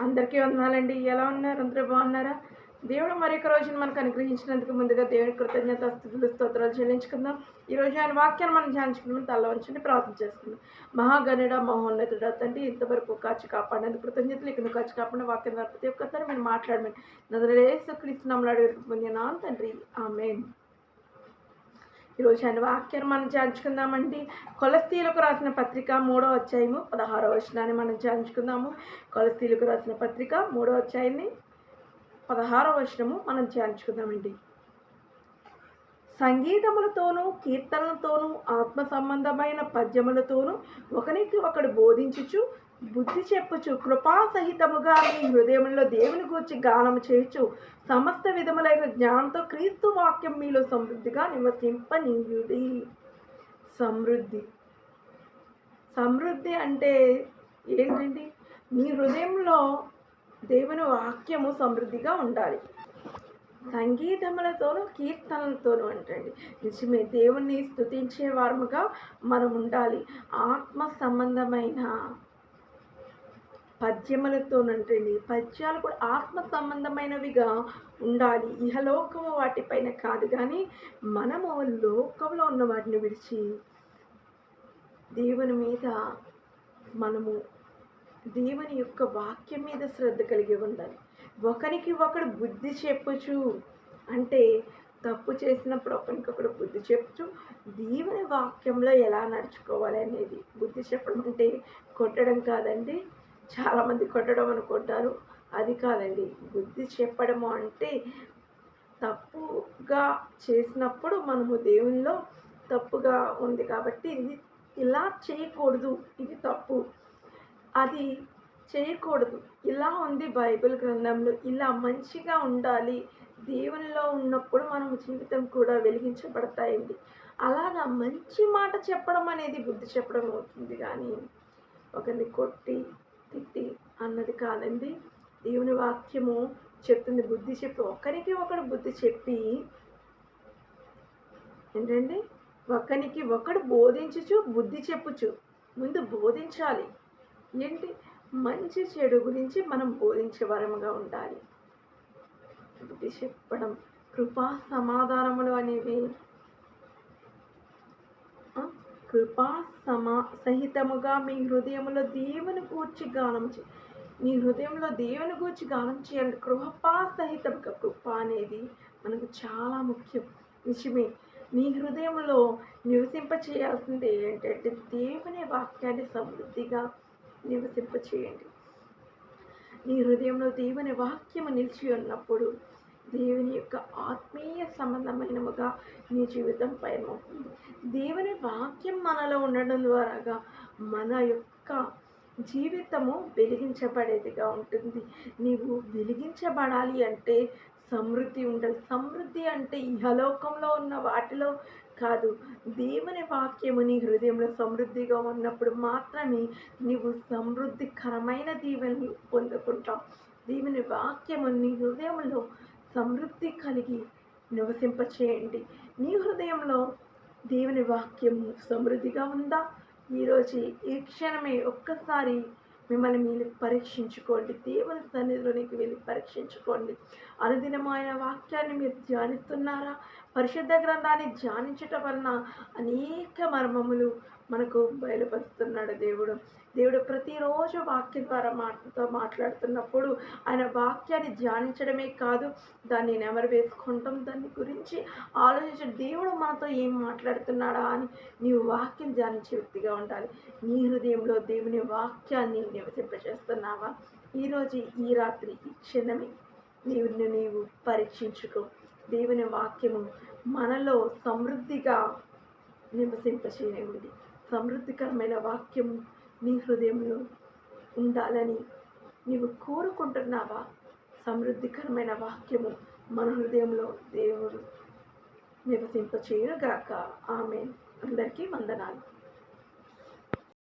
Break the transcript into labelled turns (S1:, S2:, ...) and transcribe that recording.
S1: అందరికీ వందనాలండి. ఎలా ఉన్నారు? అందరూ బాగున్నారా? దేవుడు మరొక రోజును మనకు అనుగ్రహించినందుకు ముందుగా దేవుడి కృతజ్ఞత స్థుతులు స్తోత్రాలు చెల్లించుకుందాం. ఈ రోజు ఆయన వాక్యాన్ని మనం ధ్యానించుకుందాం. తల్ల వంచుని ప్రార్థన చేసుకుందాం. మహాగణుడ మహోన్నతుడ తండ్రి ఇంతవరకు కాచి కాపాడినందుకు కృతజ్ఞతలు. ఇక్కడ కాచి కాపాడిన వాక్యం ద్వారా ప్రతి ఒక్కసారి మీరు మాట్లాడమని. నదులేసు క్రీస్తునామలు అడుగు పొందినా తండ్రి. ఆమె ఈరోజు ఆయన వాక్యాన్ని మనం ధ్యానించుకుందామండి కొలస్తీలకు రాసిన పత్రిక మూడో అధ్యాయము పదహారో వచనాన్ని మనం ధ్యానించుకుందాము కొలస్తీలకు రాసిన పత్రిక మూడో అధ్యాయాన్ని పదహారో వచనము మనం ధ్యానించుకుందామండి సంగీతములతోనూ కీర్తనలతోనూ ఆత్మ సంబంధమైన పద్యములతోనూ ఒకరికి ఒకడు బోధించుచు బుద్ధి చెప్పుచు కృపాసహితముగా మీ హృదయంలో దేవుని గూర్చి గానము చేయొచ్చు సమస్త విధములైన జ్ఞానంతో క్రీస్తు వాక్యం మీలో సమృద్ధిగా నివసింపనీయుడి. సమృద్ధి. సమృద్ధి అంటే ఏంటండి మీ హృదయంలో దేవుని వాక్యము సమృద్ధిగా ఉండాలి. సంగీతములతోనూ కీర్తనలతోనూ అంటండి. నిజమే దేవుణ్ణి స్థుతించే వారముగా మనం ఉండాలి ఆత్మ సంబంధమైన పద్యములతోనంటండి పద్యాలు కూడా ఆత్మ సంబంధమైనవిగా ఉండాలి. ఇహలోకము వాటిపైన కాదు కానీ మనము లోకంలో ఉన్న వాటిని విడిచి దేవుని మీద మనము దేవుని యొక్క వాక్యం మీద శ్రద్ధ కలిగి ఉండాలి. ఒకరికి ఒకడు బుద్ధి చెప్పచ్చు అంటే తప్పు చేసినప్పుడు ఒకరికొకడు బుద్ధి చెప్పచ్చు దేవుని వాక్యంలో ఎలా నడుచుకోవాలి అనేది. బుద్ధి చెప్పడం అంటే కొట్టడం కాదండి చాలామంది కొట్టడం అనుకుంటారు అది కాదండి. బుద్ధి చెప్పడము అంటే తప్పుగా చేసినప్పుడు మనము దేవుల్లో తప్పుగా ఉంది కాబట్టి ఇది ఇలా చేయకూడదు. ఇది తప్పు. అది చేయకూడదు. ఇలా ఉంది బైబిల్ గ్రంథంలో. ఇలా మంచిగా ఉండాలి. దేవునిలో ఉన్నప్పుడు మనం జీవితం కూడా వెలిగించబడతాయండి. అలాగా మంచి మాట చెప్పడం అనేది బుద్ధి చెప్పడం అవుతుంది. కానీ ఒకరిని కొట్టి తిట్టి అన్నది కాదండి. దేవుని వాక్యము చెప్తుంది బుద్ధి చెప్పి ఒకరికి ఒకడు బుద్ధి చెప్పి ఏంటండి? ఒకరికి ఒకడు బోధించుచు బుద్ధి చెప్పుచు. ముందు బోధించాలి. ఏంటి? మంచి చెడు గురించి మనం బోధించే వరముగా ఉండాలి. బుద్ధి చెప్పడం కృపా సమాధానములు అనేవి కృపా సమా సహితముగా మీ హృదయంలో దేవుని గూర్చి గానం చే మీ హృదయంలో దేవుని గూర్చి గానం చేయండి. కృపా సహితముగా కృప అనేది మనకు చాలా ముఖ్యం. నిజమే. నీ హృదయంలో నివసింప చేయాల్సింది ఏంటంటే దేవుని వాక్యాన్ని సమృద్ధిగా నివసింప చేయండి నీ హృదయంలో దేవుని వాక్యము నిలిచి ఉన్నప్పుడు దేవుని యొక్క ఆత్మీయ సంబంధమైనముగా నీ జీవితం పయనమవుతుంది. దేవుని వాక్యం మనలో ఉండడం ద్వారాగా మన యొక్క జీవితము వెలిగించబడేదిగా ఉంటుంది. నీవు వెలిగించబడాలి అంటే సమృద్ధి ఉండాలి. సమృద్ధి అంటే ఇహలోకంలో ఉన్న వాటిలో కాదు. దేవుని వాక్యము నీ హృదయంలో సమృద్ధిగా ఉన్నప్పుడు మాత్రమే నీవు సమృద్ధికరమైన దీవెని పొందుకుంటావు. దేవుని వాక్యము నీ హృదయంలో సమృద్ధి కలిగి నివసింపచేయండి. నీ హృదయంలో దేవుని వాక్యం సమృద్ధిగా ఉందా? ఈరోజు ఈ క్షణమే ఒక్కసారి మిమ్మల్ని మీరు పరీక్షించుకోండి. దేవుని సన్నిధిలోనికి వెళ్ళి పరీక్షించుకోండి. అనుదినమైన వాక్యాన్ని మీరు ధ్యానిస్తున్నారా? పరిశుద్ధ గ్రంథాన్ని ధ్యానించటం వలన అనేక మర్మములు మనకు బయలుపరుస్తున్నాడు దేవుడు. దేవుడు ప్రతిరోజు వాక్యం ద్వారా మాటతో మాట్లాడుతున్నప్పుడు ఆయన వాక్యాన్ని ధ్యానించడమే కాదు దాన్ని నెమరు వేసుకుంటాం. దాని గురించి ఆలోచించే దేవుడు మనతో ఏం మాట్లాడుతున్నాడా అని నీవు వాక్యం ధ్యానించే వ్యక్తిగా ఉండాలి. నీ హృదయంలో దేవుని వాక్యాన్ని నివసింపజేస్తున్నావా? ఈరోజు ఈ రాత్రి ఈ క్షణమే దేవుని నీవు పరీక్షించుకో. దేవుని వాక్యము మనలో సమృద్ధిగా నివసింపచేయనివ్వండి. సమృద్ధికరమైన వాక్యం నీ హృదయంలో ఉండాలని నీవు కోరుకుంటున్నావా? సమృద్ధికరమైన వాక్యము మన హృదయంలో దేవుడు నివసింపచేయుగాక ఆమె అందరికీ వందనాలు.